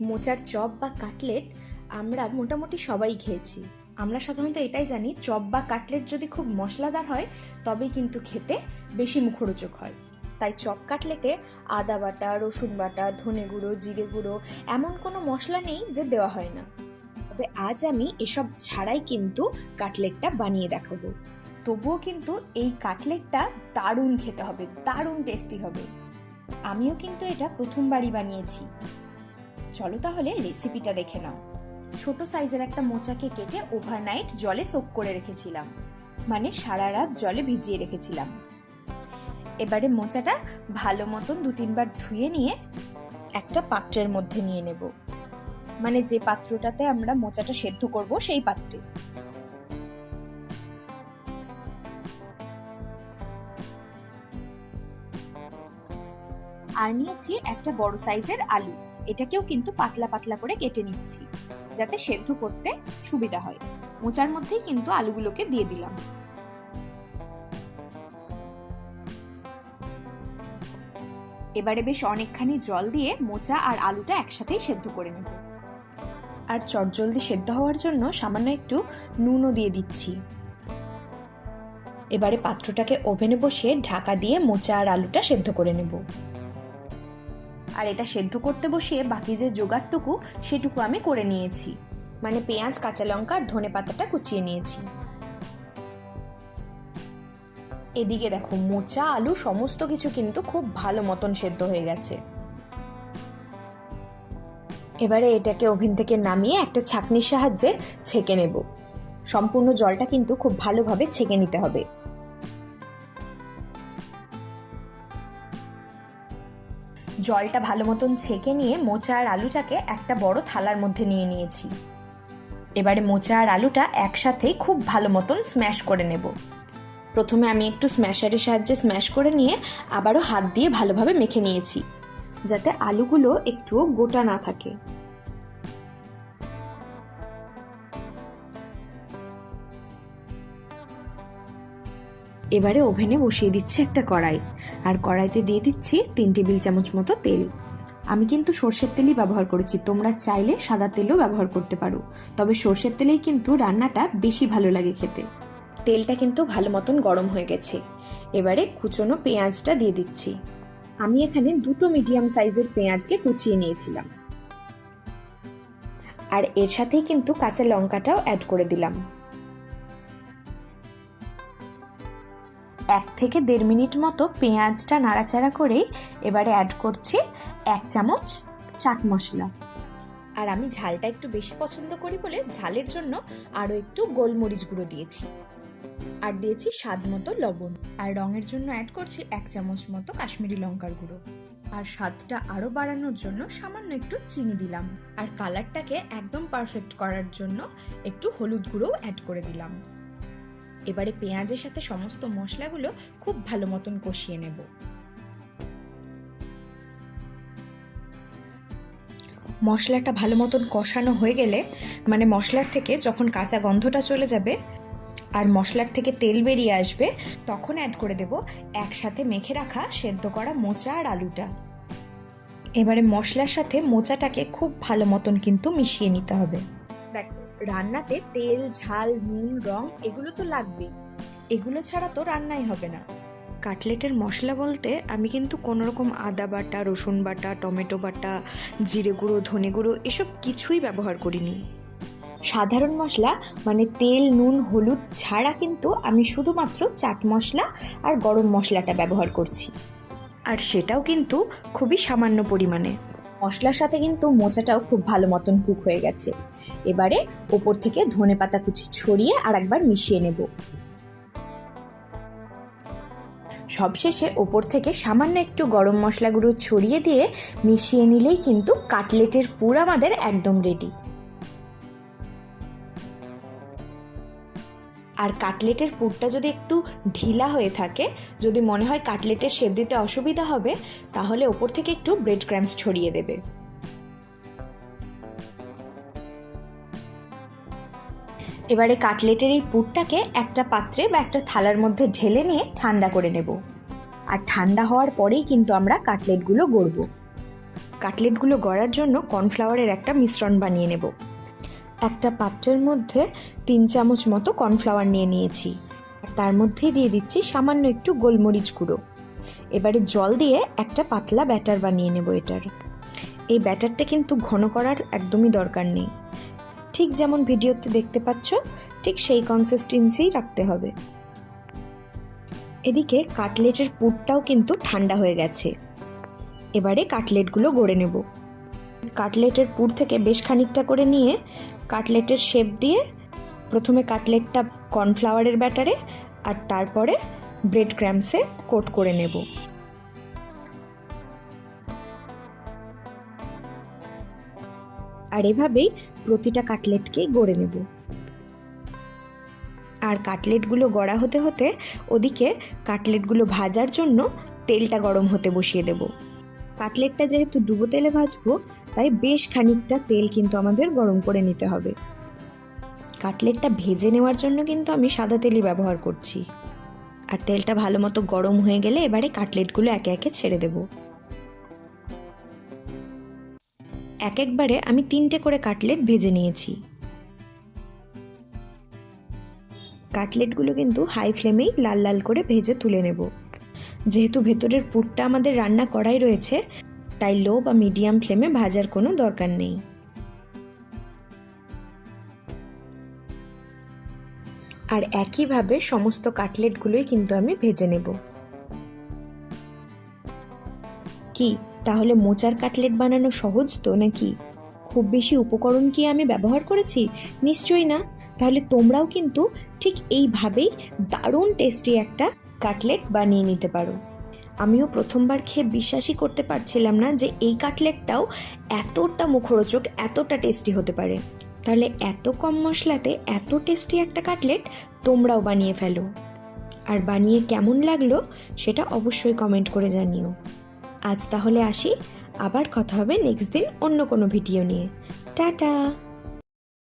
মোচার চপ বা কাটলেট আমরা মোটামুটি সবাই খেয়েছি। আমরা সাধারণত এটাই জানি, চপ বা কাটলেট যদি খুব মশলাদার হয়, তবেই কিন্তু খেতে বেশি মুখরোচক হয়। তাই চপ কাটলেটে আদা বাটা, রসুন বাটা, ধনে গুঁড়ো, জিরে গুঁড়ো এমন কোনো মশলা নেই যে দেওয়া হয় না। তবে আজ আমি এসব ছাড়াই কিন্তু কাটলেটটা বানিয়ে দেখাবো। তবুও কিন্তু এই কাটলেটটা দারুণ খেতে হবে, দারুণ টেস্টি হবে। আমিও কিন্তু এটা প্রথমবারই বানিয়েছি। চলো তাহলে রেসিপিটা দেখে নাও। ছোট সাইজের একটা মোচাকে কেটে ওভারনাইট জলে সোক করে রেখেছিলাম। মানে সারা রাত জলে ভিজিয়ে রেখেছিলাম। এবারে মোচাটা ভালো মতন দু তিনবার ধুয়ে নিয়ে একটা পাত্রের মধ্যে নিয়ে নেব। মানে যে পাত্রটাতে আমরা মোচাটা সেদ্ধ করব সেই পাত্রে। আর নিয়েছি একটা বড় সাইজের আলু। এটাকেও কিন্তু পাতলা পাতলা করে কেটে নিচ্ছি, যাতে সেদ্ধ করতে সুবিধা হয়। মোচার মধ্যেই কিন্তু আলুগুলোকে দিয়ে দিলাম। এবারে বেশ অনেকখানি জল দিয়ে মোচা আর আলুটা একসাথেই সেদ্ধ করে নেব। আর চটজলদি সেদ্ধ হওয়ার জন্য সামান্য একটু নুনও দিয়ে দিচ্ছি। এবারে পাত্রটাকে ওভেনে বসে ঢাকা দিয়ে মোচা আর আলুটা সেদ্ধ করে নেব। আর এটা সেদ্ধ করতে বসিয়ে বাকি যে জোগাড়টুকু, সেটুকু আমি করে নিয়েছি। মানে পেঁয়াজ, কাঁচা লঙ্কা আর ধনে পাতাটা কুচিয়ে নিয়েছি। এদিকে দেখো, মোচা, আলু সমস্ত কিছু কিন্তু খুব ভালো মতন সেদ্ধ হয়ে গেছে। এবারে এটাকে ওভেন থেকে নামিয়ে একটা ছাঁকনির সাহায্যে ছেঁকে নেব। সম্পূর্ণ জলটা কিন্তু খুব ভালোভাবে ছেঁকে নিতে হবে। জলটা ভালো মতন ছেঁকে নিয়ে মোচা আর আলুটাকে একটা বড় থালার মধ্যে নিয়ে নিয়েছি। এবারে মোচা আর আলুটা একসাথে খুব ভালো মতন স্ম্যাশ করে নেব। প্রথমে আমি একটু স্ম্যাশারের সাহায্যে স্ম্যাশ করে নিয়ে আবারও হাত দিয়ে ভালোভাবে মেখে নিয়েছি, যাতে আলুগুলো একটু গোটা না থাকে। এবারে ওভেনে বসিয়ে দিচ্ছি একটা কড়াই। আর কড়াইতে দিয়ে দিচ্ছি তিন টেবিল চামচ মতো তেল। আমি কিন্তু সর্ষের তেলই ব্যবহার করেছি। তোমরা চাইলে সাদা তেলও ব্যবহার করতে পারো। তবে সর্ষের তেলেই কিন্তু রান্নাটা বেশি ভালো লাগে খেতে। তেলটা কিন্তু ভালো মতন গরম হয়ে গেছে। এবারে কুচনো পেঁয়াজটা দিয়ে দিচ্ছি। আমি এখানে দুটো মিডিয়াম সাইজের পেঁয়াজকে কুচিয়ে নিয়েছিলাম। আর এর সাথেই কিন্তু কাঁচা লঙ্কাটাও অ্যাড করে দিলাম। এক থেকে দেড় মিনিট মতো পেঁয়াজটা নাড়াচাড়া করেই এবারে অ্যাড করছি এক চামচ চাট মশলা। আর আমি ঝালটা একটু বেশি পছন্দ করি বলে ঝালের জন্য আরও একটু গোলমরিচ গুঁড়ো দিয়েছি। আর দিয়েছি স্বাদ মতো লবণ। আর রঙের জন্য অ্যাড করছি এক চামচ মতো কাশ্মীরি লঙ্কার গুঁড়ো। আর স্বাদটা আরও বাড়ানোর জন্য সামান্য একটু চিনি দিলাম। আর কালারটাকে একদম পারফেক্ট করার জন্য একটু হলুদ গুঁড়োও অ্যাড করে দিলাম। এবারে পেঁয়াজের সাথে সমস্ত মশলাগুলো খুব ভালো মতন কষিয়ে নেব। মশলাটা ভালো মতন কষানো হয়ে গেলে মানে মশলার থেকে যখন কাঁচা গন্ধটা চলে যাবে আর মশলার থেকে তেল বেরিয়ে আসবে, তখন অ্যাড করে দেব একসাথে মেখে রাখা সেদ্ধ করা মোচা আর আলুটা। এবারে মশলার সাথে মোচাটাকে খুব ভালো মতন কিন্তু মিশিয়ে নিতে হবে। রান্নাতে তেল, ঝাল, নুন, রং এগুলো তো লাগবেই। এগুলো ছাড়া তো রান্নাই হবে না। কাটলেটের মশলা বলতে আমি কিন্তু কোনো রকম আদা বাটা, রসুন বাটা, টমেটো বাটা, জিরে গুঁড়ো, ধনে গুঁড়ো এসব কিছুই ব্যবহার করিনি। সাধারণ মশলা মানে তেল, নুন, হলুদ ছাড়া কিন্তু আমি শুধুমাত্র চাট মশলা আর গরম মশলাটা ব্যবহার করছি। আর সেটাও কিন্তু খুবই সামান্য পরিমাণে। মশলার সাথে কিন্তু মোচাটাও খুব ভালো মতন কুক হয়ে গেছে। এবারে ওপর থেকে ধনে পাতা কুচি ছড়িয়ে আর একবার মিশিয়ে নেব। সবশেষে ওপর থেকে সামান্য একটু গরম মশলাগুলো ছড়িয়ে দিয়ে মিশিয়ে নিলেই কিন্তু কাটলেটের পুর আমাদের একদম রেডি আর কাটলেটের পুরটা যদি একটু ঢিলা হয়ে থাকে, যদি মনে হয় কাটলেটের শেপ দিতে অসুবিধা হবে, তাহলে ওপর থেকে একটু ব্রেড ক্র্যাম্পস ছড়িয়ে দেবে। এবারে কাটলেটের এই পুরটাকে একটা পাত্রে বা একটা থালার মধ্যে ঢেলে নিয়ে ঠান্ডা করে নেব। আর ঠান্ডা হওয়ার পরেই কিন্তু আমরা কাটলেটগুলো গড়ব। কাটলেটগুলো গড়ার জন্য কর্নফ্লাওয়ারের একটা মিশ্রণ বানিয়ে নেব। একটা পাত্রের মধ্যে তিন চামচ মতো কর্নফ্লাওয়ার নিয়ে নিয়েছি। আর তার মধ্যেই দিয়ে দিচ্ছি সামান্য একটু গোলমরিচ গুঁড়ো। এবারে জল দিয়ে একটা পাতলা ব্যাটার বানিয়ে নেব এটার। এই ব্যাটারটা কিন্তু ঘন করার একদমই দরকার নেই। ঠিক যেমন ভিডিওতে দেখতে পাচ্ছ, ঠিক সেই কনসিস্টেন্সিই রাখতে হবে। এদিকে কাটলেটের পুরটাও কিন্তু ঠান্ডা হয়ে গেছে। এবারে কাটলেটগুলো গড়ে নেব। কাটলেটের পুর থেকে বেশ খানিকটা করে নিয়ে কাটলেটের শেপ দিয়ে প্রথমে কাটলেটটা কর্নফ্লাওয়ারের ব্যাটারে আর তারপরে ব্রেড ক্র্যাম্পসে কোট করে নেব। আর এভাবেই প্রতিটা কাটলেটকেই গড়ে নেব। আর কাটলেটগুলো গড়া হতে হতে ওদিকে কাটলেটগুলো ভাজার জন্য তেলটা গরম হতে বসিয়ে দেব। কাটলেটটা যেহেতু ডুবো তেলে ভাজবো, তাই বেশ খানিকটা তেল কিন্তু আমাদের গরম করে নিতে হবে। কাটলেটটা ভেজে নেওয়ার জন্য কিন্তু আমি সাদা তেলই ব্যবহার করছি। আর তেলটা ভালো মতো গরম হয়ে গেলে এবারে কাটলেটগুলো একে একে ছেড়ে দেব। এক একবারে আমি তিনটে করে কাটলেট ভেজে নিয়েছি। কাটলেটগুলো কিন্তু হাই ফ্লেমেই লাল লাল করে ভেজে তুলে নেব। যেহেতু ভেতরের পুরটা আমাদের রান্না করাই রয়েছে, তাই লো বা মিডিয়াম ফ্লেমে ভাজার কোনো দরকার নেই। আর একইভাবে সমস্ত কাটলেটগুলোই কিন্তু আমি ভেজে নেব। কি, তাহলে মোচার কাটলেট বানানো সহজ তো নাকি? খুব বেশি উপকরণ কি আমি ব্যবহার করেছি? নিশ্চয়ই না। তাহলে তোমরাও কিন্তু ঠিক এইভাবেই দারুণ টেস্টি একটা কাটলেট বানিয়ে নিতে পারো। আমিও প্রথমবার খেয়ে বিশ্বাসই করতে পারছিলাম না যে এই কাটলেটটাও এতটা মুখরোচক, এতটা টেস্টি হতে পারে। তাহলে এত কম মশলাতে এত টেস্টি একটা কাটলেট তোমরাও বানিয়ে ফেলো। আর বানিয়ে কেমন লাগল সেটা অবশ্যই কমেন্ট করে জানিও। আজ তাহলে আসি, আবার কথা হবে নেক্সট দিন অন্য কোনো ভিডিও নিয়ে। টাটা!